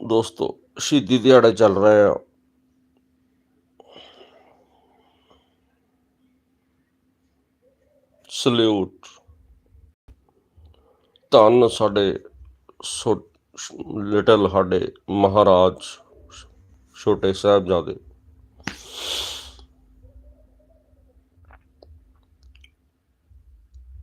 ਦੋਸਤੋ, ਸ਼ਹੀਦੀ ਦਿਹਾੜਾ ਚੱਲ ਰਿਹਾ ਹੈ ਸਲੂਟ। ਧੰਨ ਸਾਡੇ ਲਿਟਲ ਸਾਡੇ ਮਹਾਰਾਜ ਛੋਟੇ ਸਾਹਿਬਜ਼ਾਦੇ।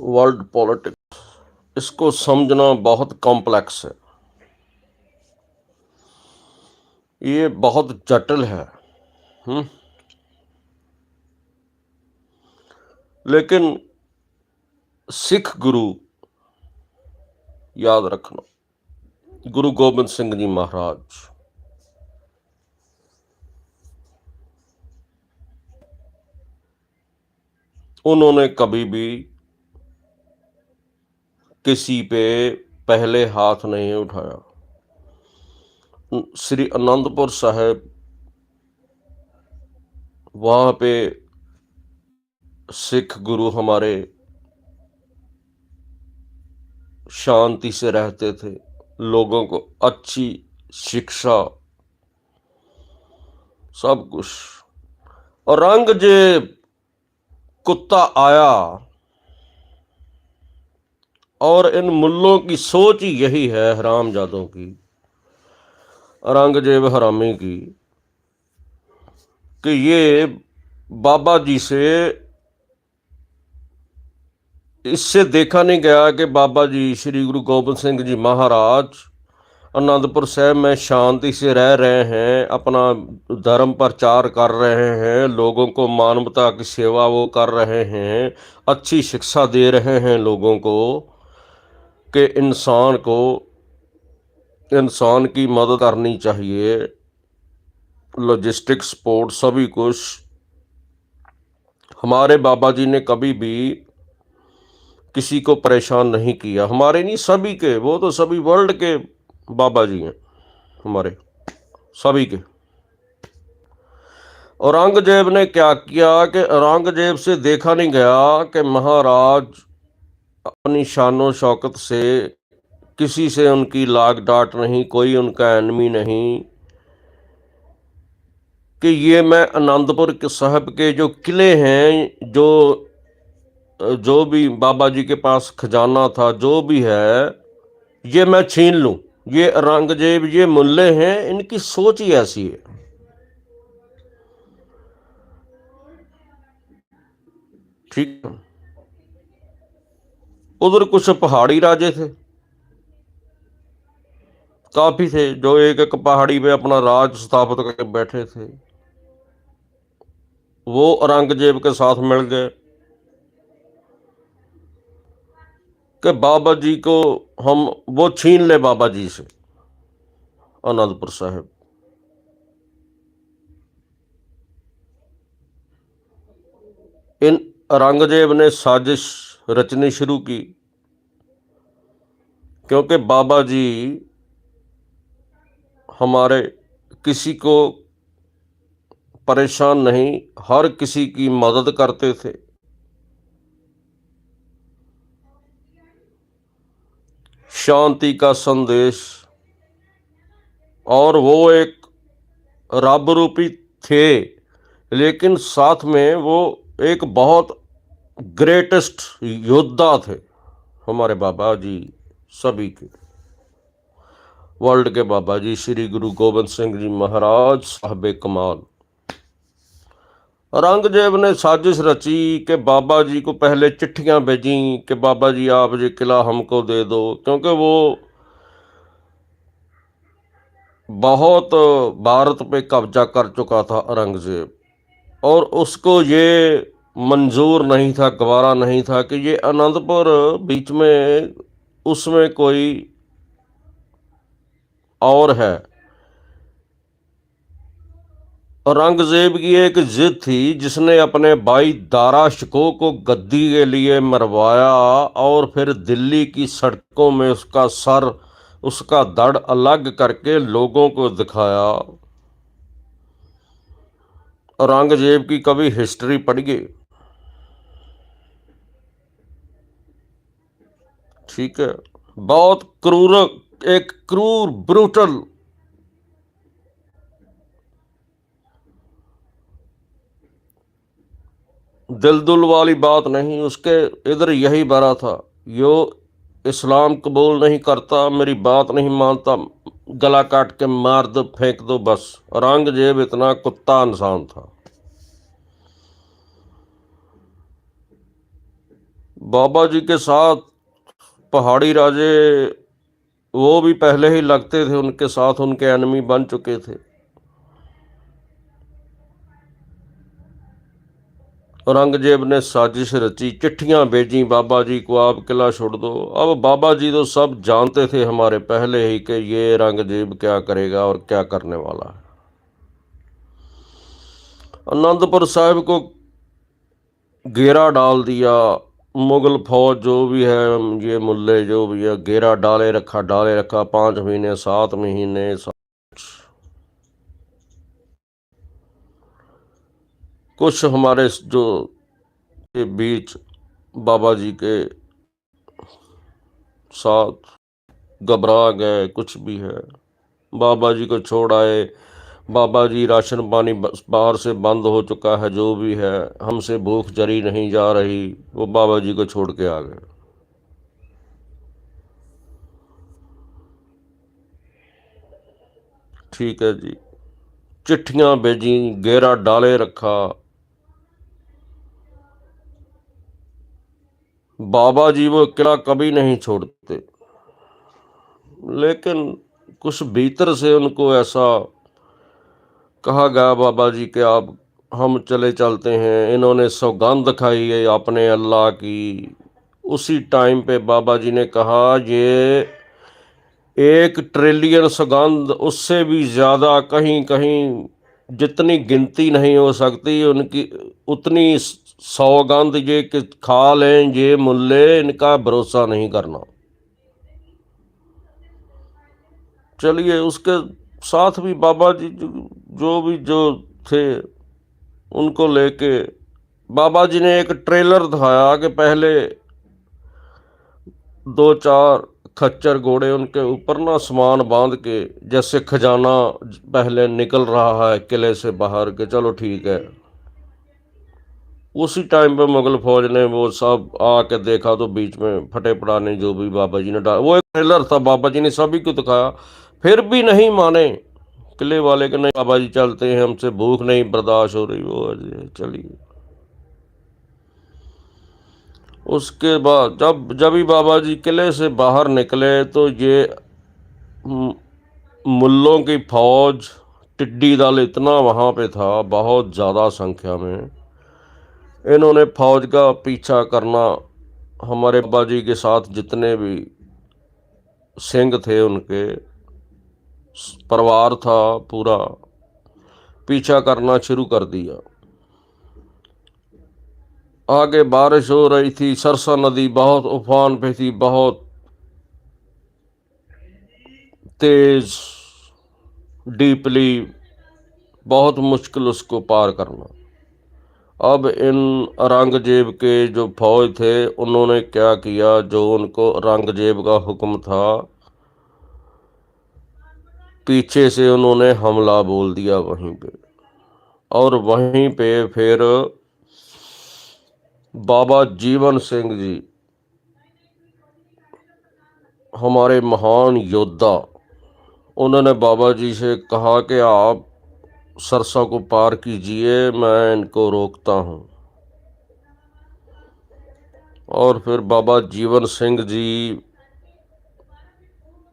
ورلڈ پولیٹکس اس کو سمجھنا بہت کمپلیکس ہے یہ بہت جٹل ہے لیکن سکھ گرو یاد رکھنا گرو گوبند سنگھ جی مہاراج انہوں نے کبھی بھی کسی پہ پہلے ہاتھ نہیں اٹھایا۔ سری انند پور صاحب وہاں پہ سکھ گرو ہمارے شانتی سے رہتے تھے۔ لوگوں کو اچھی شکشا، سب کچھ۔ اور رنگ جے کتا آیا اور ان ملوں کی سوچ ہی یہی ہے حرام جادوں کی، رنگ جیب حرامی کی، کہ یہ بابا جی سے اس سے دیکھا نہیں گیا کہ بابا جی شری گرو گوبند سنگھ جی مہاراج آنندپور صاحب میں شانتی سے رہ رہے ہیں، اپنا دھرم پرچار کر رہے ہیں، لوگوں کو مانوتا کی سیوا وہ کر رہے ہیں، اچھی شکشا دے رہے ہیں لوگوں کو۔ کہ انسان کو انسان کی مدد کرنی چاہیے لاجسٹک سپورٹ سبھی کچھ۔ ہمارے بابا جی نے کبھی بھی کسی کو پریشان نہیں کیا۔ ہمارے نہیں، سبھی کے، وہ تو سبھی ورلڈ کے بابا جی ہیں۔ ہمارے سبھی کے۔ اورنگ جیب نے کیا کیا کہ اورنگ جیب سے دیکھا نہیں گیا کہ مہاراج اپنی شان و شوکت سے کسی سے ان کی لاگ ڈاٹ نہیں، کوئی ان کا انمی نہیں۔ کہ یہ میں آنند کے صاحب کے جو قلعے ہیں، جو جو بھی بابا جی کے پاس خزانہ تھا، جو بھی ہے، یہ میں چھین لوں۔ یہ اورنگزیب، یہ ملے ہیں، ان کی سوچ ہی ایسی ہے۔ ٹھیک۔ ہے ادھر کچھ پہاڑی راجے تھے کافی تھے جو ایک ایک پہاڑی پہ اپنا راج ستاپت کر کے بیٹھے تھے وہ اورنگزیب کے ساتھ مل گئے کہ بابا جی کو ہم وہ چھین لے بابا جی سے آنندپور صاحب ان اورنگزیب نے سازش رچنی شروع کی۔ کیونکہ بابا جی ہمارے کسی کو پریشان نہیں، ہر کسی کی مدد کرتے تھے۔ شانتی کا سندیش۔ اور وہ ایک رب روپی تھے، لیکن ساتھ میں وہ ایک بہت گریٹسٹ یودھا تھے ہمارے بابا جی سبھی کے ورلڈ کے بابا جی شری گرو گوبند سنگھ جی مہاراج صاحب کمال اورنگ زیب نے سازش رچی کہ بابا جی کو پہلے چٹھیاں بھیجیں کہ بابا جی آپ جی قلعہ ہم کو دے دو کیونکہ وہ بہت بھارت پہ قبضہ کر چکا تھا رنگ جیب اور اس کو یہ منظور نہیں تھا، گوارا نہیں تھا کہ یہ انند پور بیچ میں، اس میں کوئی اور ہے۔ اورنگ زیب کی ایک ضد تھی، جس نے اپنے بھائی دارا شکو کو گدی کے لیے مروایا اور پھر دلی کی سڑکوں میں اس کا سر، اس کا دڑ الگ کر کے لوگوں کو دکھایا۔ اورنگ زیب کی کبھی ہسٹری پڑھیے ٹھیک ہے۔ بہت کرور، ایک کرور بروٹل دل دل والی بات نہیں، اس کے ادھر یہی بھرا تھا۔ یو اسلام قبول نہیں کرتا، میری بات نہیں مانتا، گلا کاٹ کے مار دو پھینک دو بس۔ رنگ جیب اتنا کتا انسان تھا۔ بابا جی کے ساتھ پہاڑی راجے وہ بھی پہلے ہی لگتے تھے، ان کے ساتھ ان کے انمی بن چکے تھے۔ جیب نے سازش رچی، چٹھیاں بھیجیں، بابا جی کو آپ قلعہ چھوڑ دو۔ اب بابا جی تو سب جانتے تھے ہمارے پہلے ہی کہ یہ رنگ جیب کیا کرے گا اور کیا کرنے والا ہے۔ آنند صاحب کو گھیرا ڈال دیا۔ مغل فوج جو بھی ہے یہ ملے جو بھی ہے گھیرا ڈالے رکھا ڈالے رکھا پانچ مہینے سات مہینے کچھ ہمارے جو کے بیچ بابا جی کے ساتھ گھبرا گئے کچھ بھی ہے بابا جی کو چھوڑ آئے بابا جی راشن پانی باہر سے بند ہو چکا ہے، جو بھی ہے، ہم سے بھوک جری نہیں جا رہی، وہ بابا جی کو چھوڑ کے آ گئے۔ ٹھیک ہے جی۔ چٹھیاں بھیجیں گیرا ڈالے رکھا۔ بابا جی وہ قلعہ کبھی نہیں چھوڑتے۔ لیکن کچھ بھیتر سے ان کو ایسا کہا گیا بابا جی کہ آپ ہم چلے چلتے ہیں، انہوں نے سوگند کھائی ہے اپنے اللہ کی۔ اسی ٹائم پہ بابا جی نے کہا، یہ ایک ٹریلین سگند اس سے بھی زیادہ کہیں کہیں جتنی گنتی نہیں ہو سکتی، ان کی اتنی سوگند یہ کہ کھا لیں، یہ ملے، ان کا بھروسہ نہیں کرنا۔ چلیے، اس کے ساتھ بھی بابا جی جو بھی جو تھے ان کو لے کے بابا جی نے ایک ٹریلر دکھایا کہ پہلے دو چار کھچر گھوڑے ان کے اوپر نا سامان باندھ کے جیسے کھجانہ پہلے نکل رہا ہے قلعے سے باہر کے چلو ٹھیک ہے اسی ٹائم پہ مغل فوج نے وہ سب آ کے دیکھا تو بیچ میں پھٹے پڑانے جو بھی بابا جی نے ڈالا وہ ایک ٹریلر تھا بابا جی پھر بھی نہیں مانے۔ قلعے والے کے نہیں بابا جی چلتے ہیں، ہم سے بھوک نہیں، برداشت ہو رہی۔ وہ چلیے اس کے بعد جب جب ہی بابا جی قلعے سے باہر نکلے تو یہ ملوں کی فوج ٹڈی دل اتنا وہاں پہ تھا، بہت زیادہ سنکھیا میں۔ انہوں نے فوج کا پیچھا کرنا، ہمارے ابا جی کے ساتھ جتنے بھی سنگھ تھے ان کے پروار تھا پورا پیچھا کرنا شروع کر دیا آگے بارش ہو رہی تھی سرسا ندی بہت افان پہ تھی بہت تیز ڈیپلی بہت مشکل اس کو پار کرنا اب ان رنگ جیب کے جو فوج تھے انہوں نے کیا کیا جو ان کو رنگ جیب کا حکم تھا پیچھے سے انہوں نے حملہ بول دیا وہیں پہ۔ اور وہیں پہ پھر بابا جیون سنگھ جی ہمارے مہان یودھا انہوں نے بابا جی سے کہا کہ آپ سرسا کو پار کیجیے میں ان کو روکتا ہوں۔ اور پھر بابا جیون سنگھ جی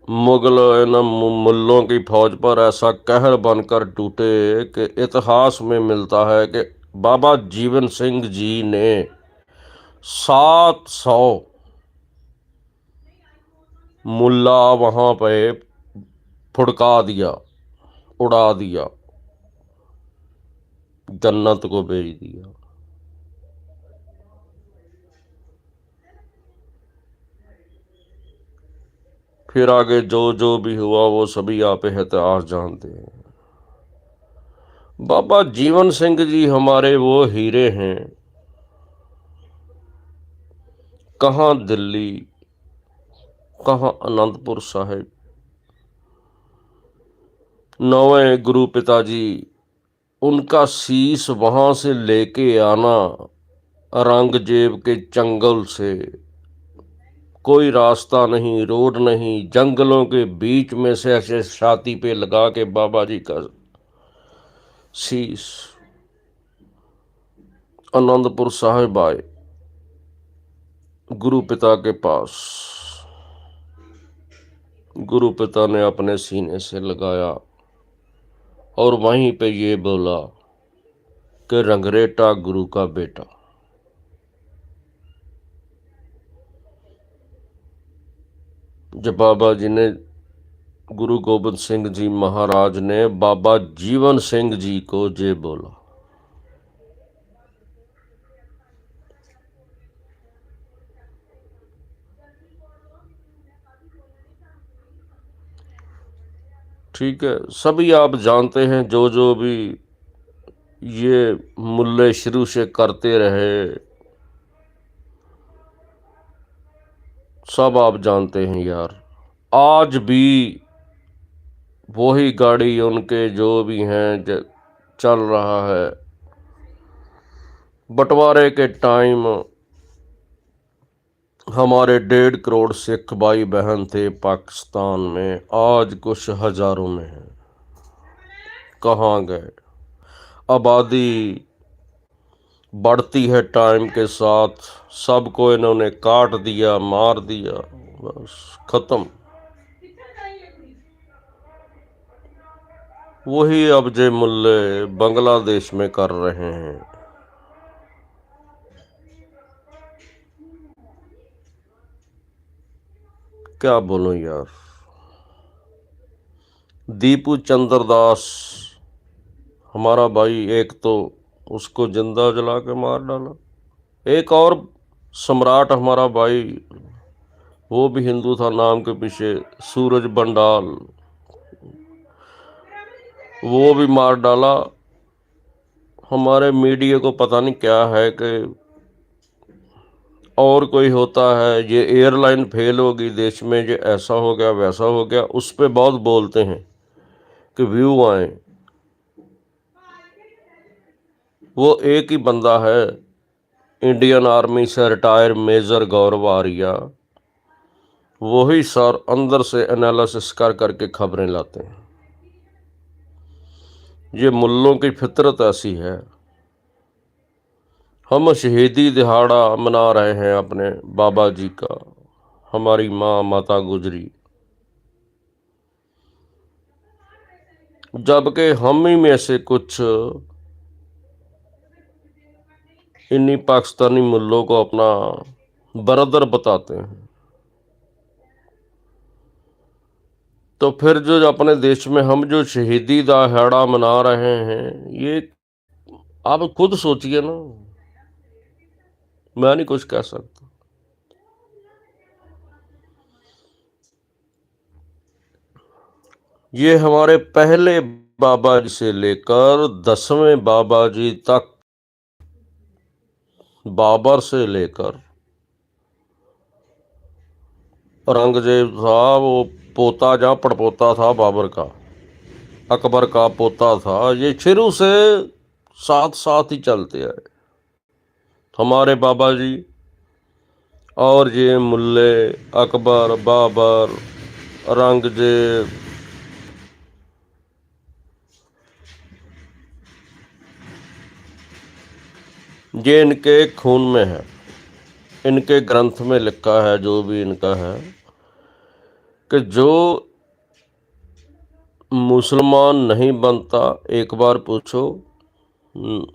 مغل ملوں کی فوج پر ایسا قہر بن کر ٹوٹے کہ اتہاس میں ملتا ہے کہ بابا جیون سنگھ جی نے سات سو ملا وہاں پہ پھڑکا دیا، اڑا دیا، جنت کو بھیج دیا۔ پھر آگے جو جو بھی ہوا وہ سبھی آپ احتیاط جانتے ہیں۔ بابا جیون سنگھ جی ہمارے وہ ہیرے ہیں۔ کہاں دلی، کہاں انند پور صاحب۔ نویں گرو پتا جی ان کا سیس وہاں سے لے کے آنا رنگ جیب کے چنگل سے۔ کوئی راستہ نہیں، روڈ نہیں، جنگلوں کے بیچ میں سے ایسے چھاتی پہ لگا کے بابا جی کا سیس۔ آنند پور صاحب آئے، گرو پتا کے پاس۔ گرو پتا نے اپنے سینے سے لگایا اور وہیں پہ یہ بولا کہ رنگریٹا گرو کا بیٹا۔ جب بابا جی نے گرو گوبند سنگھ جی مہاراج نے بابا جیون سنگھ جی کو جے بولا۔ ٹھیک ہے، سبھی آپ جانتے ہیں، جو جو بھی یہ ملے شروع سے کرتے رہے سب آپ جانتے ہیں یار۔ آج بھی وہی گاڑی ان کے جو بھی ہیں چل رہا ہے۔ بٹوارے کے ٹائم ہمارے ڈیڑھ کروڑ سکھ بھائی بہن تھے پاکستان میں۔ آج کچھ ہزاروں میں ہیں۔ کہاں گئے؟ آبادی بڑھتی ہے ٹائم کے ساتھ، سب کو انہوں نے کاٹ دیا، مار دیا، بس ختم۔ وہی اب جے ملے بنگلہ دیش میں کر رہے ہیں۔ کیا بولوں یار؟ دیپو چندر داس، ہمارا بھائی ایک تو اس کو زندہ جلا کے مار ڈالا۔ ایک اور سمراٹ ہمارا بھائی، وہ بھی ہندو تھا، نام کے پیچھے سورج بنڈال۔ وہ بھی مار ڈالا۔ ہمارے میڈیا کو پتہ نہیں کیا ہے کہ اور کوئی ہوتا ہے۔ یہ ایئر لائن فیل ہوگی، دیش میں یہ ایسا ہو گیا، ویسا ہو گیا۔ اس پہ بہت بولتے ہیں کہ ویو آئیں۔ وہ ایک ہی بندہ ہے۔ انڈین آرمی سے ریٹائر میجر گورو آریہ وہی سر اندر سے انالیسس کر کر کے خبریں لاتے ہیں۔ یہ ملوں کی فطرت ایسی ہے۔ ہم شہیدی دہاڑا منا رہے ہیں اپنے بابا جی کا۔ ہماری ماں ماتا گجری جبکہ ہم ہی میں سے کچھ انہی پاکستانی ملوں کو اپنا برادر بتاتے ہیں۔ تو پھر جو, اپنے دیش میں ہم جو شہیدی دہاڑا منا رہے ہیں یہ آپ خود سوچئے نا۔ میں نہیں کچھ کہہ سکتا۔ یہ ہمارے پہلے بابا جی سے لے کر دسویں بابا جی تک بابر سے لے کر اورنگزیب تھا وہ پوتا جہاں پڑپوتا تھا بابر کا، اکبر کا پوتا تھا، یہ شروع سے ساتھ ساتھ ہی چلتے آئے۔ ہمارے بابا جی اور یہ ملے اکبر، بابر، اورنگزیب یہ ان کے خون میں ہے۔ ان کے گرنتھ میں لکھا ہے، جو بھی ان کا ہے، کہ جو مسلمان نہیں بنتا، ایک بار پوچھو،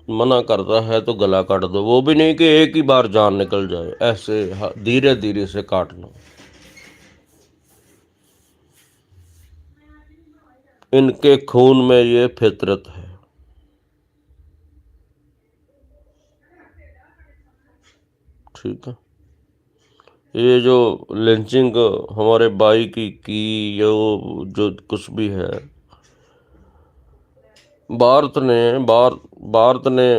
منع کرتا ہے تو گلا کاٹ دو۔ وہ بھی نہیں کہ ایک ہی بار جان نکل جائے، ایسے دھیرے دھیرے سے کاٹنا۔ ان کے خون میں یہ فطرت ہے۔ ٹھیک ہے۔ یہ جو لینچنگ ہمارے بھائی کی کی یا وہ جو کچھ بھی ہے۔ بھارت نے بھارت بھارت نے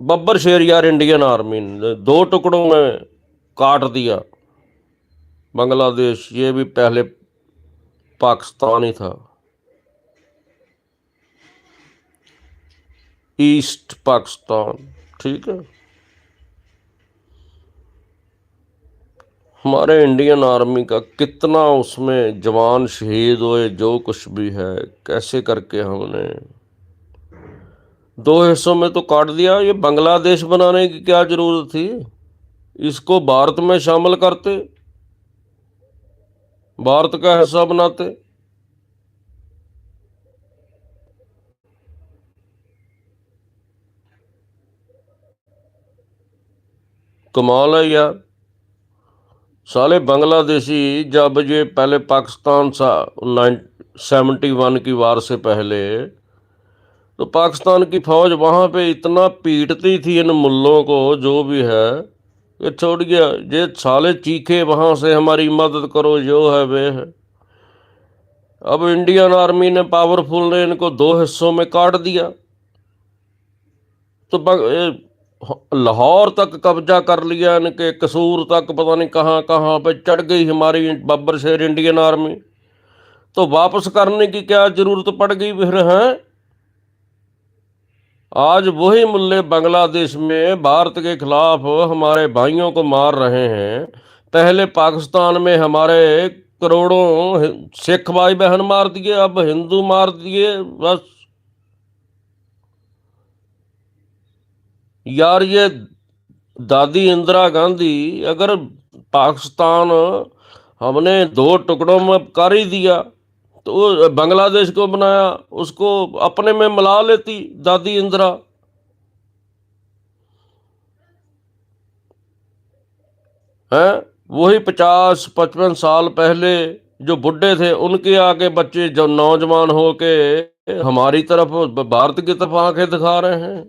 ببر شیر یار انڈین آرمی نے دو ٹکڑوں میں کاٹ دیا۔ بنگلہ دیش، یہ بھی پہلے پاکستانی تھا۔ ایسٹ پاکستان، ٹھیک ہے۔ ہمارے انڈین آرمی کا کتنا اس میں جوان شہید ہوئے، جو کچھ بھی ہے، کیسے کر کے ہم نے دو حصوں میں تو کاٹ دیا، یہ بنگلہ دیش بنانے کی کیا ضرورت تھی؟ اس کو بھارت میں شامل کرتے، بھارت کا حصہ بناتے۔ کمال ہے یار سالے بنگلہ دیشی جب یہ پہلے پاکستان سا سیونٹی ون کی وار سے پہلے، تو پاکستان کی فوج وہاں پہ اتنا پیٹتی تھی ان ملوں کو جو بھی ہے، کہ چھوڑ گیا۔ یہ سالے چیخے وہاں سے ہماری مدد کرو، جو ہے وہ ہے۔ اب انڈین آرمی نے پاورفل نے ان کو دو حصوں میں کاٹ دیا۔ تو لاہور تک قبضہ کر لیا ان کے قصور تک، پتہ نہیں کہاں کہاں پہ چڑھ گئی ہماری ببر شہر انڈین آرمی۔ تو واپس کرنے کی کیا ضرورت پڑ گئی پھر ہیں آج وہی ملے بنگلہ دیش میں بھارت کے خلاف ہمارے بھائیوں کو مار رہے ہیں۔ پہلے پاکستان میں ہمارے کروڑوں سکھ بھائی بہن مار دیے، اب ہندو مار دیے، بس۔ یار یہ دادی اندرا گاندھی، اگر پاکستان ہم نے دو ٹکڑوں میں کر ہی دیا، تو بنگلہ دیش کو بنایا، اس کو اپنے میں ملا لیتی دادی اندرا۔ ہیں وہی پچاس، پچپن سال پہلے جو بڈھے تھے، ان کے آگے بچے جو نوجوان ہو کے ہماری طرف، بھارت کی طرف آنکھیں دکھا رہے ہیں۔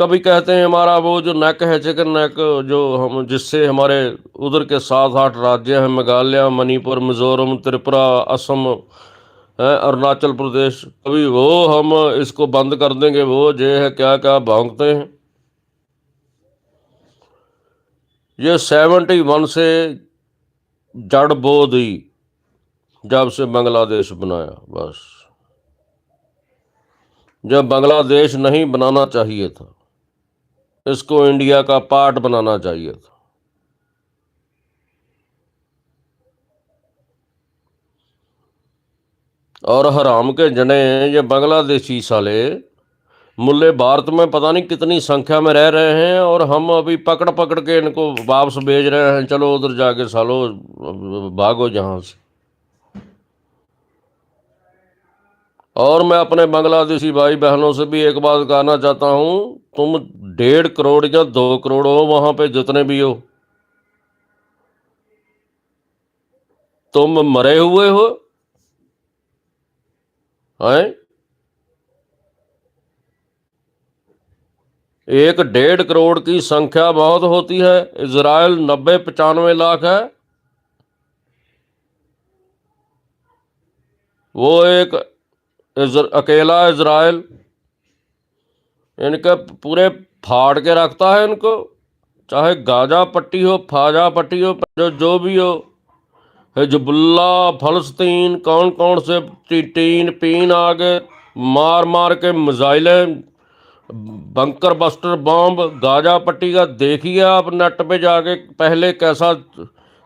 کبھی کہتے ہیں ہمارا وہ جو نیک ہے چکن نیک جو ہم، جس سے ہمارے ادھر کے سات آٹھ راجیہ ہیں، میگھالیہ منی پور میزورم ترپرا اسم اروناچل پردیش، کبھی وہ ہم اس کو بند کر دیں گے، وہ جو ہے، کیا کیا بھونگتے ہیں۔ یہ سیونٹی ون سے جڑ بو دی جب سے بنگلہ دیش بنایا، بس۔ جب بنگلہ دیش نہیں بنانا چاہیے تھا۔ اس کو انڈیا کا پارٹ بنانا چاہیے تھا۔ اور حرام کے جنے یہ بنگلہ دیشی سالے ملے بھارت میں پتہ نہیں کتنی سنکھیا میں رہ رہے ہیں اور ہم ابھی پکڑ پکڑ کے ان کو واپس بھیج رہے ہیں۔ چلو ادھر جا کے سالو بھاگو جہاں سے۔ اور میں اپنے بنگلہ دیشی بھائی بہنوں سے بھی ایک بات کہنا چاہتا ہوں، تم ڈیڑھ کروڑ یا دو کروڑ ہو، وہاں پہ جتنے بھی ہو۔ تم مرے ہوئے ہو۔ ایک ڈیڑھ کروڑ کی سنکھیا بہت ہوتی ہے، اسرائیل نبے پچانوے لاکھ ہے۔ وہ ایک اکیلا اسرائیل ان کے پورے پھاڑ کے رکھتا ہے ان کو۔ چاہے گاجا پٹی ہو، پھاجا پٹی ہو، جو جو بھی ہو۔ حجب اللہ فلسطین کون کون سے ٹین پین آگے مار مار کے میزائلیں بنکر بسٹر بامب، گاجا پٹی کا دیکھیے آپ نیٹ پہ جا کے پہلے کیسا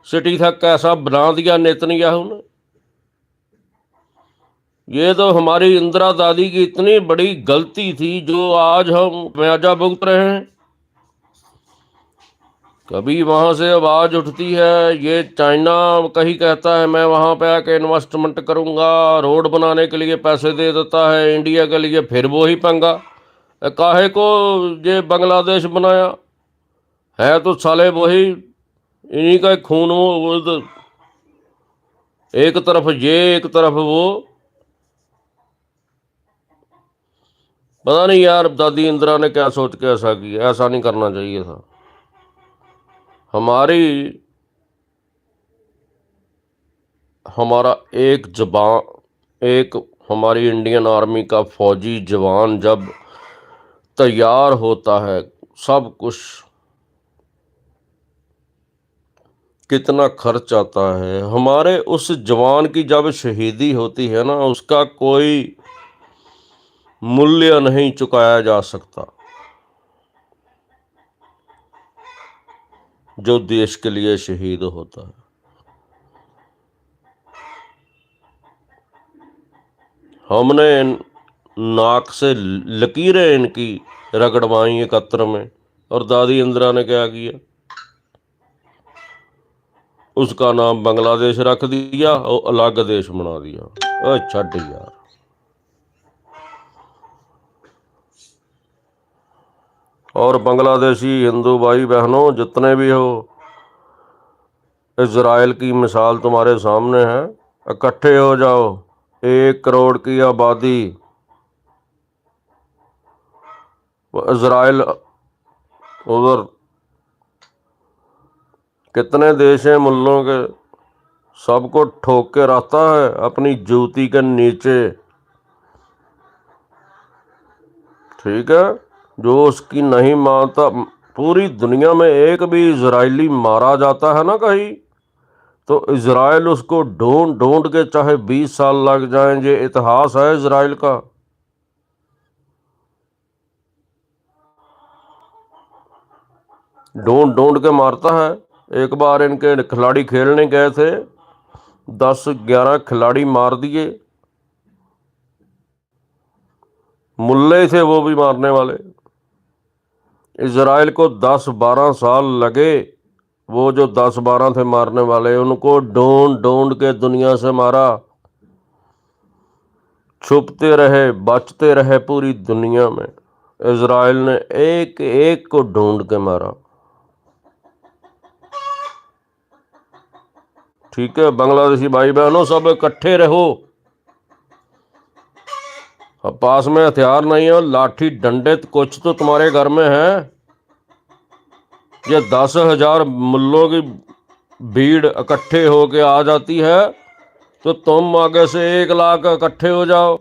سٹی تھا، کیسا بنا دیا نیتنی نے۔ یہ تو ہماری اندرا دادی کی اتنی بڑی غلطی تھی جو آج ہم میاجا بھگت رہے ہیں۔ کبھی وہاں سے آواز اٹھتی ہے، یہ چائنا کہیں کہتا ہے، میں وہاں پہ آ کے انویسٹمنٹ کروں گا روڈ بنانے کے لیے پیسے دے دیتا ہے انڈیا کے لیے پھر وہی پنگا۔ کاہے کو یہ بنگلہ دیش بنایا؟ ہے تو سالے وہی۔ انہیں کا خون وہ ایک طرف یہ، ایک طرف وہ۔ پتا نہیں یار، دادی اندرا نے کیا سوچ کے ایسا کیا ایسا نہیں کرنا چاہیے تھا۔ ہماری، ہمارا ایک زبان ایک ہماری انڈین آرمی کا فوجی جوان جب تیار ہوتا ہے، سب کچھ کتنا خرچ آتا ہے۔ ہمارے اس جوان کی جب شہیدی ہوتی ہے نا، اس کا کوئی ملیہ نہیں چکایا جا سکتا جو دیش کے لیے شہید ہوتا ہے ہم نے ناک سے لکیریں ان کی رگڑوائیں اکتر میں اور دادی اندرا نے کیا کیا اس کا نام بنگلہ دیش رکھ دیا اور الگ دیش بنا دیا چھڈ یار اور بنگلہ دیشی ہندو بھائی بہنوں جتنے بھی ہو اسرائیل کی مثال تمہارے سامنے ہے اکٹھے ہو جاؤ ایک کروڑ کی آبادی اسرائیل ادھر کتنے دیش ہیں ملوں کے سب کو ٹھوک کے رہتا ہے اپنی جوتی کے نیچے ٹھیک ہے جو اس کی نہیں مانتا، پوری دنیا میں ایک بھی اسرائیلی مارا جاتا ہے نا کہیں؟ تو اسرائیل اس کو ڈھونڈ ڈھونڈ کے چاہے بیس سال لگ جائیں، یہ اتہاس ہے اسرائیل کا۔ ڈھونڈ ڈھونڈ کے مارتا ہے۔ ایک بار ان کے کھلاڑی کھیلنے گئے تھے۔ دس گیارہ کھلاڑی مار دیے۔ ملے تھے وہ بھی مارنے والے۔ اسرائیل کو دس بارہ سال لگے، وہ جو دس بارہ تھے مارنے والے، ان کو ڈھونڈ ڈھونڈ کے دنیا سے مارا۔ چھپتے رہے، بچتے رہے پوری دنیا میں۔ اسرائیل نے ایک ایک کو ڈھونڈ کے مارا۔ ٹھیک ہے، بنگلہ دیشی بھائی بہنوں، سب اکٹھے رہو۔ پاس میں ہتھیار نہیں ہے لاٹھی ڈنڈے کچھ تو تمہارے گھر میں ہے یہ دس ہزار ملوں کی بھیڑ اکٹھے ہو کے آ جاتی ہے، تو تم آگے سے ایک لاکھ اکٹھے ہو جاؤ۔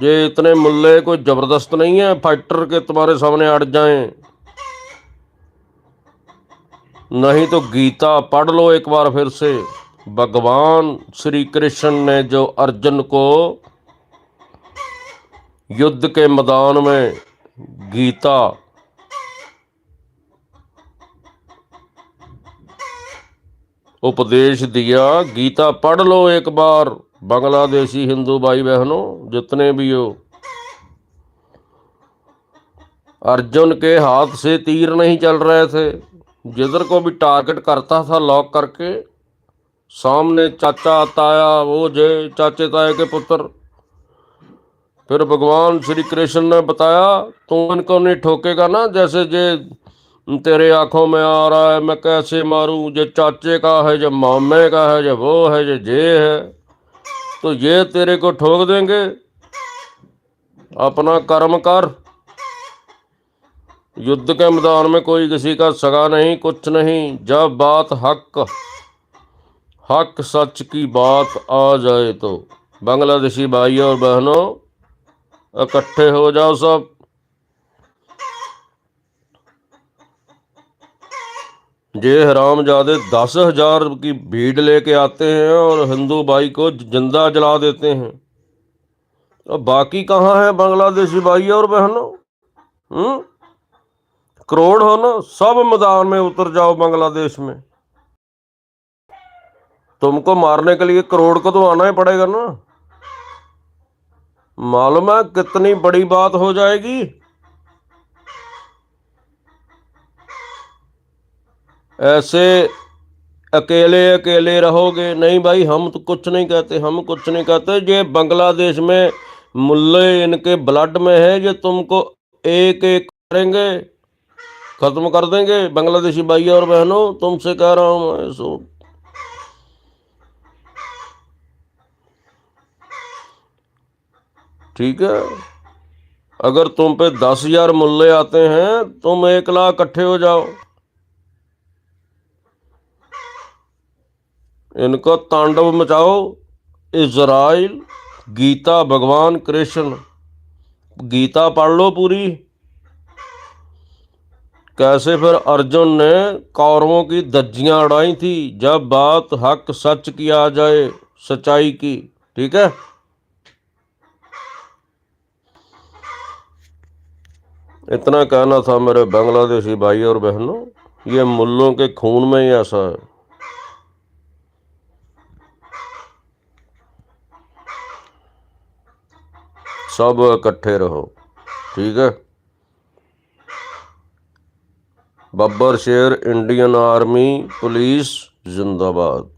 یہ اتنے ملے کوئی زبردست نہیں ہے، فائٹر کے تمہارے سامنے اڑ جائیں۔ نہیں تو گیتا پڑھ لو ایک بار پھر سے۔ بھگوان شری کرشن نے جو ارجن کو یدھ کے میدان میں گیتا اپدیش دیا، گیتا پڑھ لو ایک بار۔ بنگلہ دیشی ہندو بھائی بہنوں، جتنے بھی ہو۔ ارجن کے ہاتھ سے تیر نہیں چل رہے تھے۔ جدھر کو بھی ٹارگٹ کرتا تھا، لاک کر کے سامنے چاچا تایا، وہ جے چاچے تایا کے پتر۔ پھر بھگوان شری کرشن نے بتایا تم ان کو نہیں ٹھوکے گا نا، جیسے جے تیرے آنکھوں میں آ رہا ہے، میں کیسے ماروں؟ جو چاچے کا ہے جو مامے کا ہے جو وہ ہے جو جے ہے۔ تو یہ تیرے کو ٹھوک دیں گے؟ اپنا کرم کر۔ یدھ کے میدان میں کوئی کسی کا سگا نہیں، کچھ نہیں۔ جب بات حق حق سچ کی بات آ جائے تو۔ بنگلہ دیشی بھائی اور بہنوں، اکٹھے ہو جاؤ سب۔ یہ حرام زیادہ دس ہزار کی بھیڑ لے کے آتے ہیں اور ہندو بھائی کو زندہ جلا دیتے ہیں۔ اور باقی کہاں ہے بنگلہ دیشی بھائی اور بہنوں؟ ہوں؟ کروڑ ہو نا، سب میدان میں اتر جاؤ بنگلہ دیش میں۔ تم کو مارنے کے لیے کروڑ کو تو آنا ہی پڑے گا نا معلوم ہے کتنی بڑی بات ہو جائے گی ایسے اکیلے اکیلے رہو گے نہیں بھائی ہم تو کچھ نہیں کہتے ہم کچھ نہیں کہتے یہ بنگلہ دیش میں ملے ان کے بلڈ میں ہے یہ تم کو ایک ایک کریں گے ختم کر دیں گے بنگلہ دیشی بھائی اور بہنوں تم سے کہہ رہا ہوں میں ٹھیک ہے۔ اگر تم پہ دس ہزار ملے آتے ہیں، تم ایک لاکھ اٹھے ہو جاؤ۔ ان کا تانڈو مچاؤ۔ اسرائیل، گیتا بھگوان کرشن، گیتا پڑھ لو پوری۔ کیسے پھر ارجن نے کوروں کی دجیاں اڑائی تھی، جب بات حق سچ کی آ جائے، سچائی کی۔ ٹھیک ہے۔ اتنا کہنا تھا میرے بنگلہ دیشی بھائی اور بہنوں، یہ ملوں کے خون میں ہی ایسا ہے۔ سب اکٹھے رہو، ٹھیک ہے؟ ببر شیر، انڈین آرمی، پولیس، زندہ باد۔